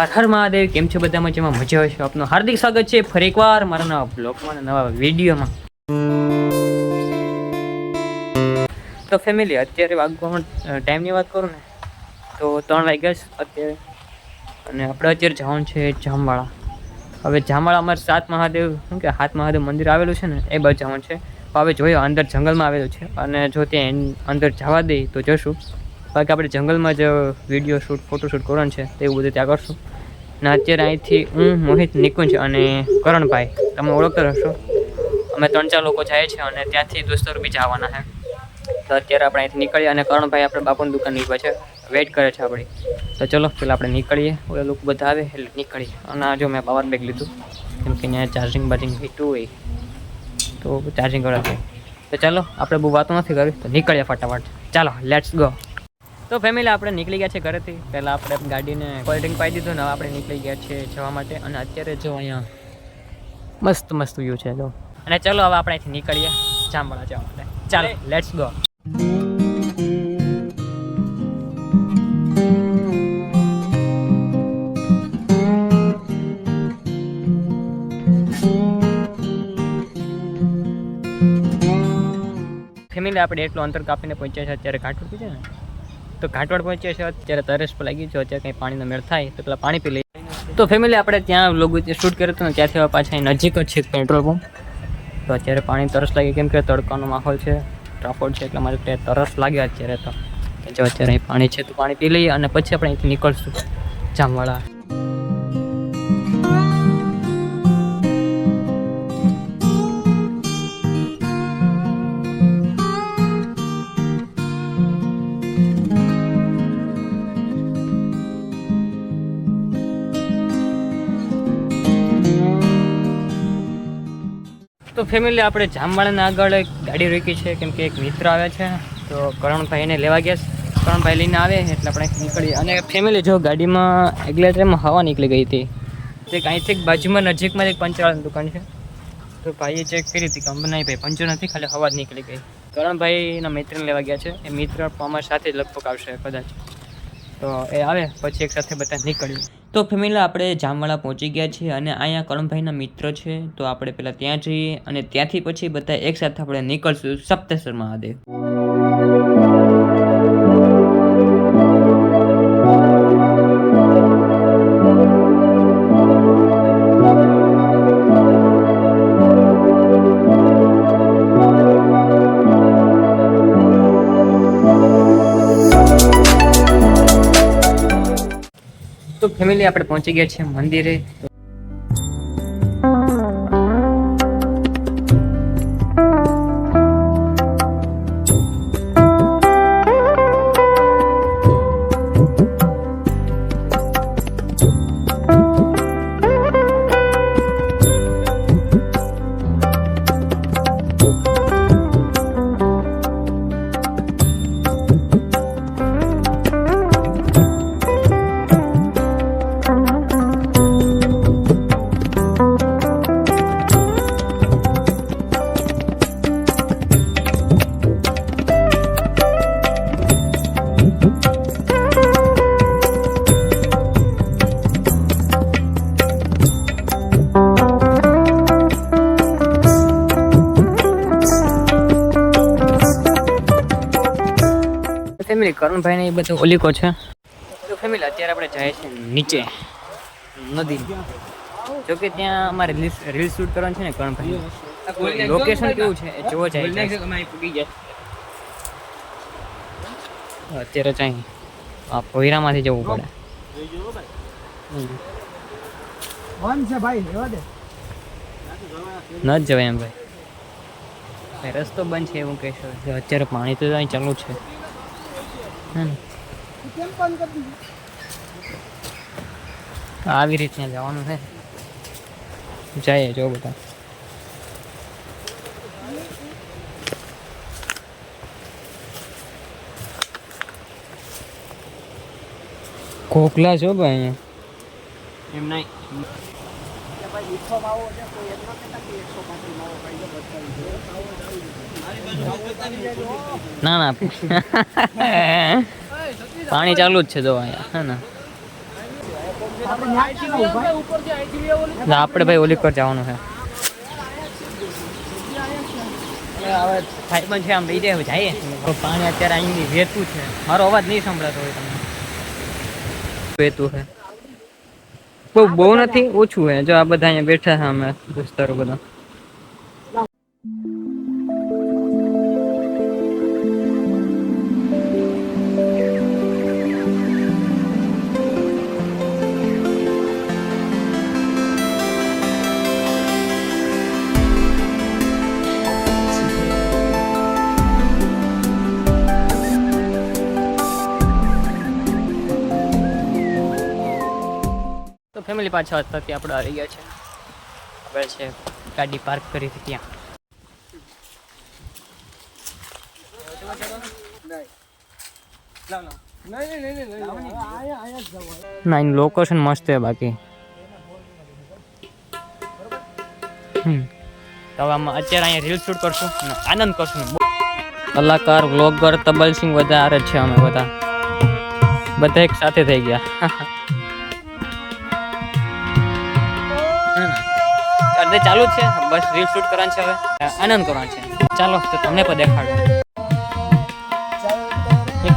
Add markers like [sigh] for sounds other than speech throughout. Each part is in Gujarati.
હર હર મહાદેવ, કેમ છો બધા મજામાં? મજા આવે છે આપનું હાર્દિક સ્વાગત છે ફરી એકવાર મારા નવા બ્લોગમાં નવા વિડીયોમાં. તો ફેમિલી અત્યારે વાગવામાં ટાઈમની વાત કરું ને, તો ત્રણ વાગ્યા છે અત્યારે. અને આપણે અત્યારે જવાનું છે જામવાળા હવે જામવાળા અમારે સાત મહાદેવ, શું કે હાથ મહાદેવ મંદિર આવેલું છે ને, એ બાજુ જવાનું છે. હવે જોયો અંદર જંગલમાં આવેલું છે. અને જો ત્યાં અંદર જવા દઈએ તો જશું. બાકી આપણે જંગલમાં જ વીડિયો શૂટ ફોટોશૂટ કરવાનું છે, તો એવું બધું ત્યાં કરશું. ને અત્યારે અહીંથી હું, મોહિત, નિકુંજ અને કરણભાઈ, તમે ઓળખતા રહેશો અમે ત્રણ ચાર લોકો જાય છે અને ત્યાંથી દોસ્તો બી આવવાના છે. તો અત્યારે આપણે અહીંથી નીકળીએ અને કરણભાઈ આપણે બાપુની દુકાન નીકળે છે. વેઇટ કરે છે આપણી. તો ચલો, પેલા આપણે નીકળીએ. ઓલા લોકો બધા આવે, એટલે નીકળીએ. અને આજે મેં પાવર બેગ લીધું. કેમ કે અહીંયા ચાર્જિંગ બાર્જિંગ ઘીટું હોય. તો ચાર્જિંગ કરાવે તો ચાલો, આપણે બહુ વાતો નથી કરવી. તો નીકળીએ ફટાફટ. ચાલો લેટ્સ ગો તો ફેમિલી આપણે નીકળી ગયા છે ઘરેથી. પહેલાં આપણે ગાડીને કોલ્ડ ડ્રિંક પાઈ દીધું ને હવે આપણે નીકળી ગયા છે જવા માટે. અને અત્યારે જો અહીંયા મસ્ત મસ્ત વ્યૂ છે જો. અને ચલો હવે આપણે અહીંથી નીકળીએ જામવાળા જવા માટે. ચાલો લેટ્સ ગો ફેમિલી આપણે એટલું અંતર કાપીને પહોંચ્યા છે અત્યારે ઘાટવડ છે ને? તો ઘાટવાડ પહોંચ્યા છે અત્યારે તરસ પર લાગી છે, અત્યારે કંઈ પાણીનો મેળ થાય, તો પેલા પાણી પી લઈએ. તો ફેમિલી આપણે ત્યાં લોકો શૂટ કર્યું હતું ને, ત્યાંથી પાછા નજીક જ છે પેટ્રોલ પંપ તો અત્યારે પાણી તરસ લાગી, કેમ કે તડકાનો માહોલ છે ટ્રાફોડ છે, એટલે મારે ત્યાં તરસ લાગ્યો અત્યારે તો. જો અત્યારે અહીં પાણી છે, તો પાણી પી લઈએ અને પછી આપણે અહીંથી નીકળશું જામવાળા તો ફેમિલી આપણે જામવાળાના આગળ એક ગાડી રોકી છે, કેમ કે એક મિત્ર આવે છે. તો કરણભાઈ એને લેવા ગયા છે. કરણભાઈ લઈને આવે, એટલે આપણે નીકળીએ. અને ફેમિલી જો ગાડીમાં એકલા ટાઈમમાં હવા નીકળી ગઈ હતી. તે અહીંથી બાજુમાં નજીકમાં એક પંચરવાળાની દુકાન છે. તો ભાઈએ ચેક કરી હતી કે નહીં ભાઈ પંચર નથી, ખાલી હવા જ નીકળી ગઈ. કરણભાઈના મિત્રને લેવા ગયા છે. એ મિત્ર અમારી સાથે જ લગભગ આવશે, કદાચ. તો એ આવે, પછી એક સાથે બધા નીકળ્યું તો ફેમિલી, આપણે જામવાળા પહોંચી ગયા છીએ અને અહીંયા કરણભાઈના મિત્ર છે, તો આપણે પહેલાં ત્યાં જઈએ અને ત્યાંથી પછી બધા એક સાથે આપણે નીકળશું સપ્તેશ્વર મહાદેવ. ફેમિલી આપણે પહોંચી ગયા છીએ મંદિરે. ફેમિલી કરણભાઈને એ બધું ઓલીકો છે. તો ફેમિલી અત્યારે આપણે જાય છે નીચે નદી જોકે ત્યાં અમારે રીલ શૂટ કરવાનું છે ને કરણભાઈ લોકેશન કેવું છે? એ જોવો જાય. અત્યારે ચાઈ આ પોયરામાંથી જવું પડે. વન છે ભાઈ રહેવા દે. ન જ જવાય એમ ભાઈ. રસ્તો બંધ છે એવું કહેશો. અત્યારે પાણી તો અહીં ચાલુ છે હે ને? તું કેમ બંધ કરી દીધું આવી રીતના જવાનું છે. જઈએ જો બધા. ખોખલા છો ભાઈ અહીંયા? એમ નહીં. ના ના. પાણી ચાલુ જ છે જો અહીંયા. હે ને. આપણે ભાઈ ઓલી પર જવાનું છે. ભાઈબંધ છે આમ લઈ જાય જઈએ. પાણી અત્યારે અહીંની વેતું છે. મારો અવાજ નહીં સંભળાતો હોય તમને. વેતું છે. બહુ બહુ નથી? ઓછું હે જો આ બધા અહીંયા બેઠા છે અમે દોસ્તારો બધા. ફેમિલી પાછા ત્યાં આપણે આવી ગયા છે. આપણે છે ગાડી પાર્ક કરી હતી ત્યાં. ના લોકેશન મસ્ત છે બાકી. હમ. તો આમાં અત્યારે અહીંયા રીલ શૂટ કરશું અને આનંદ કરશું. કલાકાર વ્લોગર તબલસિંહ વધારે છે અમે બધા. બધા એક સાથે થઈ ગયા. [laughs] અર્ધે ચાલુ છે. બસ રીલ શૂટ કરવાનું છે હવે. આનંદ કરવાનો છે. ચાલો, તો તમને પણ દેખાડો. એ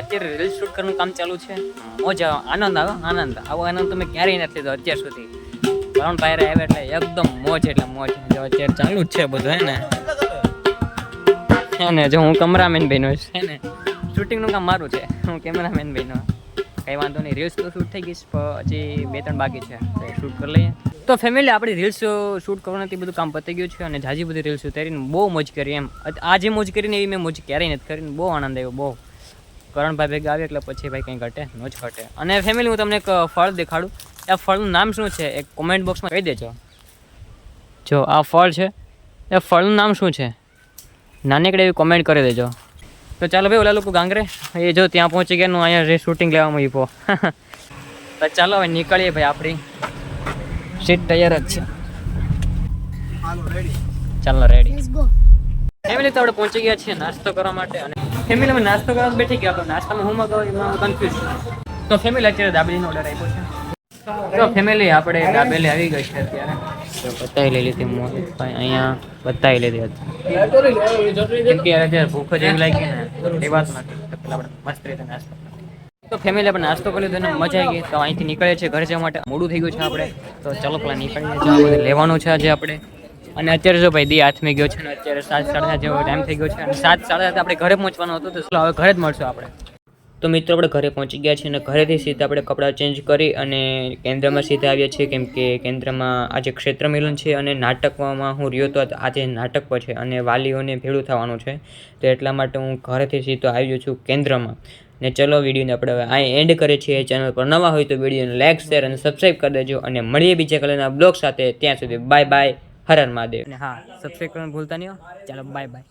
અત્યારે રીલ શૂટ કરવાનું કામ ચાલુ છે. મોજ આનંદ આવે આનંદ. આવો આનંદ તમે ક્યારેય નથી લીધો અત્યાર સુધી. ત્રણ પાયરે આવ્યા એટલે એકદમ મોજ, એટલે મોજ. અત્યારે ચાલુ જ છે બધું, હે ને? હે ને, જો હું કમરામેન ભાઈનો છે ને? શૂટિંગનું કામ મારું છે. હું કેમેરામેન ભાઈનો કંઈ વાંધો નહીં રીલ્સ તો શૂટ થઈ ગઈ પછી બે ત્રણ બાકી છે. તો શૂટ કરી લઈએ. તો ફેમિલી આપણી રીલ્સ શૂટ કરવાથી બધું કામ પતી ગયું છે અને જાજી બધી રીલ્સ ઉતારીને બહુ મોજ કરી એમ. આજે મોજ કરીને એવી મેં મોજ ક્યારેય નથી કરીને બહુ આનંદ આવ્યો, બહુ. કરણભાઈ ભેગા આવે એટલે પછી ભાઈ કંઈ ઘટે ન જ ઘટે. અને ફેમિલી હું તમને એક ફળ દેખાડું. આ ફળનું નામ શું છે? એક કોમેન્ટ બોક્સમાં કહી દેજો. જો આ ફળ છે. એ ફળનું નામ શું છે? નાનકડે એવી કોમેન્ટ કરી દેજો. તો ચાલો ભાઈ ઓલા લોકો ગાંગરે. એ જો ત્યાં પહોંચી ગયા નું અહીંયા શૂટિંગ લેવામાં ઈપો તો ચાલો હવે નીકળીએ ભાઈ આપણી. સીટ તૈયાર જ છે. ચાલો રેડી ફેમિલી તો આપણે પહોંચી ગયા છીએ નાસ્તો કરવા માટે અને ફેમિલી અમે નાસ્તો કરવા બેઠી ગયા તો નાસ્તામાં હું મગાવું એમાં હું કન્ફ્યુઝ તો ફેમિલી અત્યારે દાબેલીનો ઓર્ડર આપ્યો છે. તો ફેમિલી આપણે દાબેલી આવી ગઈ છે અત્યારે. તો બતાવી લઈ લીધી મોહિતભાઈ, અહીંયા બતાવી લીધી હતી. કેમ કે અત્યારે ભૂખ જ એવી લાગી ને એ વાત નથી આપણે મસ્ત રીતે નાસ્તો તો ફેમિલી આપણે નાસ્તો કરી લીધો મજા આવી ગઈ. તો અહીંથી નીકળે છે ઘર જવા માટે. મોડું થઈ ગયું છે આપણે. તો ચલો પેલા નીકળીએ લેવાનું છે આજે આપણે. અને અત્યારે જો ભાઈ દી હાથમાં ગયો છે ને અત્યારે સાત સાડા સાત જેવો ટાઈમ થઈ ગયો છે અને સાત સાડા સાત આપણે ઘરે પહોંચવાનું હતું તો હવે ઘરે જ મળશું આપણે. તો મિત્રો આપણે ઘરે પહોંચી ગયા છીએ અને ઘરેથી સીધા આપણે કપડાં ચેન્જ કરી અને કેન્દ્રમાં સીધા આવ્યા છીએ કેમ કે કેન્દ્રમાં આજે ક્ષેત્ર મિલન છે અને નાટકમાં હું રહ્યો તો આજે નાટક પર છે અને વાલીઓને ભેળું થવાનું છે. તો એટલા માટે હું ઘરેથી સીધો આવ્યો છું કેન્દ્રમાં. ને ચલો વિડીયોને આપણે હવે અહીં એન્ડ કરીએ છીએ. ચેનલ પર નવા હોય તો વિડીયોને લાઇક શેર અને સબસ્ક્રાઈબ કરી દેજો અને મળીએ બીજા કલરના બ્લોગ સાથે. ત્યાં સુધી બાય બાય હર હર મહાદેવ હા સબસ્ક્રાઈબ કરવાનું ભૂલતા નહીં ચાલો બાય બાય